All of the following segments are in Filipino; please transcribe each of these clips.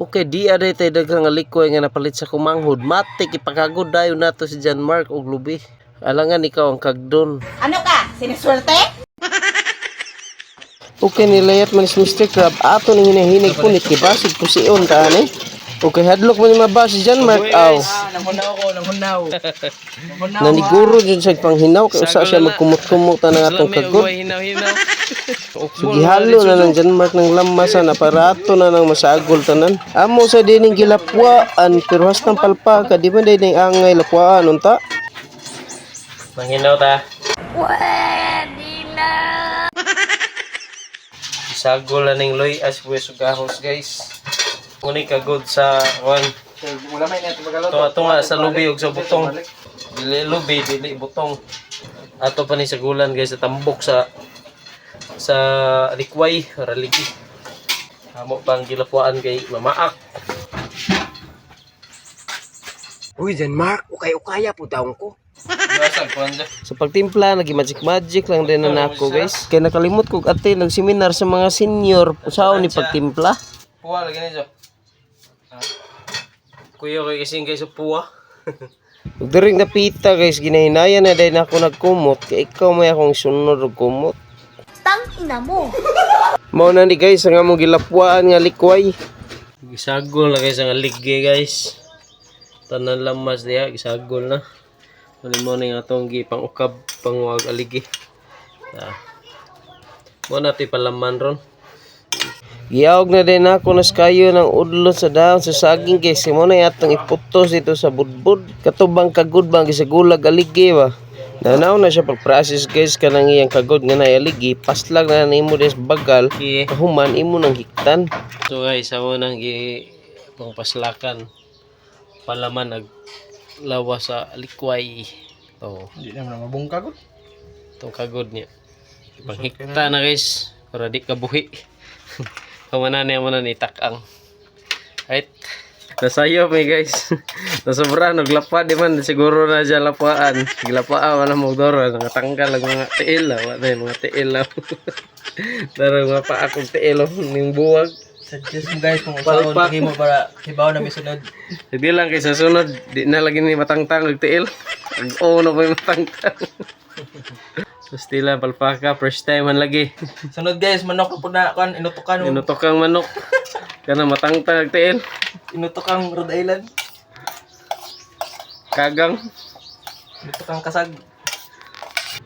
Okay, di aday tay daghang likoy nga napalit sa kumanghod. Matik ipakagod dayon nato si John Mark og lubi. Alangan ikaw ang kagdon. Ano ka? Siniswerte? Okay nilayat man si Mr. Crab ato ning hinahinig punit kay basig ko siyon ta ani. Okay hadlok man ni mabas John Mark aw. Namunaw ko, namunaw. Namunaw. Naniguro jud sa panghinaw kay usa siya magkumot-kumot ng atong kagod. hinaw-hinaw. So gihalo na ng John Mark ng lamasan aparato na ng masagol tanan. Amo sa dining gilapwaan pero hastang palpa ka di man dining angay lapwaan unta. Manghinaw ta. Isagol na ning loy as we sugahos guys. Uni kagod sa kwan. Wala may neto magalo. Tunga tunga sa lubi ug sa butong. Dili lubi, dili butong. Ato pa ni sa gulan guys sa tambok sa sa likway, raligi. Amo pang gilapuan kay mamaak. Uy, Jan Mark, ukay-ukaya po daw ko. Sa pagtimpla, nagi magic magic lang din na nako guys. Kaya nakalimot ko ate nag-seminar sa mga senior usaon ni pagtimpla. Puwa lagi na Kuya kay kasing guys sa puwa. Ug diring napita guys ginahinaya na dahil ako nagkumot kay ikaw may akong sunod og kumot. Tang ina mo. Mao na ni guys ang among gilapwaan nga likway. Gisagol na guys ang aligge guys. Tanan lamas diha gisagol na. Ano mo ning atong gipang ukab panguwag aligi. Ah. Mo na ti palaman ron. Giyaog na din ako nas kayo ng udlot sa daon sa saging guys. Mo na atong iputos dito sa budbud. Katubang kagud bang gisagulag aligi ba. Nanaw na siya pag-process guys kanang iyang kagod nga nailigi paslag na nimo des bagal kahuman imo nang hiktan. So guys, amo nang gi pangpaslakan palaman nag lawa sa likway. Oh, Hindi naman mabungka ko. itong kagod niya. Ipanghikta na guys para di ka buhi. Kamana niya mo na ni takang. Right? Nasayo may guys. Nasobra naglapa di man siguro na siya lapaan. Gilapaan wala mo doro nakatanggal ang mga tiil ah. Wala yung mga tiil ah. Pero mga pa akong tiil oh, ning buwag. Suggest mo guys kung usaon lagi mo para kibaw na may sunod. Hindi lang kay sa sunod, di na lagi ni matangtang og tiil. Ang oo na pa yung matangtang. Gusti lang palpaka, first time man lagi. Sunod guys, manok po na kan inutukan mo. Inutok kang manok. Kana matangtang og tiil. Inutukang Rhode Island. Kagang. Inutukang kasag.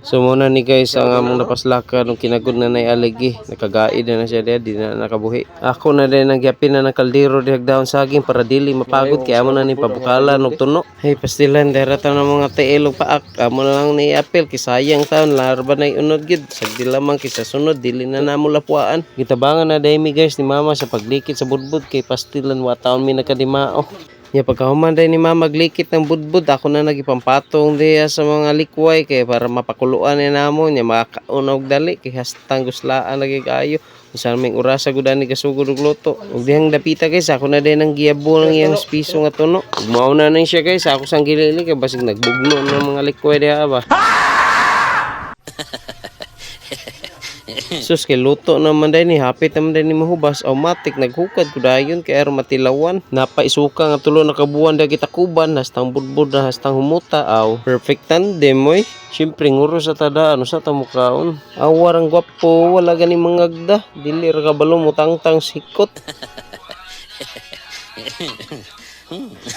So muna ni guys ang among napaslaka nung kinagod na nay aligi. Nakagaid na na siya diya, di na nakabuhi. Ako na din nagyapin na ng kaldero di hagdaon saging para dili mapagod kaya amo na ni pabukalan og tuno. Hey pastilan dera ta ng mga tiil og paak. Amo na lang ni apel kay sayang taon larba na unod gid. Sagdi lamang kay sa sunod dili na namo lapuan. Gitabangan na daymi guys ni mama sa paglikit sa budbud kay pastilan wa taon mi nakadimao. Ya pagkahuman din ni mama maglikit ng budbud, ako na nagipampatong diya sa mga likway kay para mapakuluan ni namo nya makaunog dali kay hastang guslaan lagi kayo. Usan may orasa gud ani kasugod og luto. Ug dihang dapita guys, ako na din ang giyabo ng iyang piso nga tuno. Mao na nang siya guys, ako sang gilili kay basig nagbugno ng mga likway diha ba. Sus kay luto naman dahil ni hapit naman dahil ni mahubas. Automatic naghukad ko dayon kay aron matilawan napaisuka nga tulo na kabuan kuban hastang budbud na hastang humuta aw. Perfect tandem moy Siyempre nguro sa tada ano sa tamukaon awarang gwapo wala gani mangagda. Dili ra kabalo mutangtang sikot.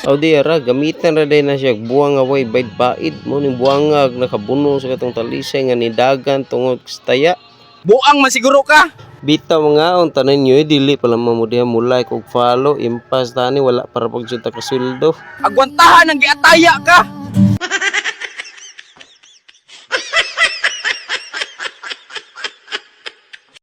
Aw di ara gamitan ra day na siya. Buwang away baid baid mo buwangag nakabuno sa katong talisay nga nidagan tungod sa taya Buang masiguro ka. Bitaw mga on tanan nyo eh, dili pala mamudiha mo like ug follow impas tani wala para pag ka sweldo. Agwantahan ang giataya ka.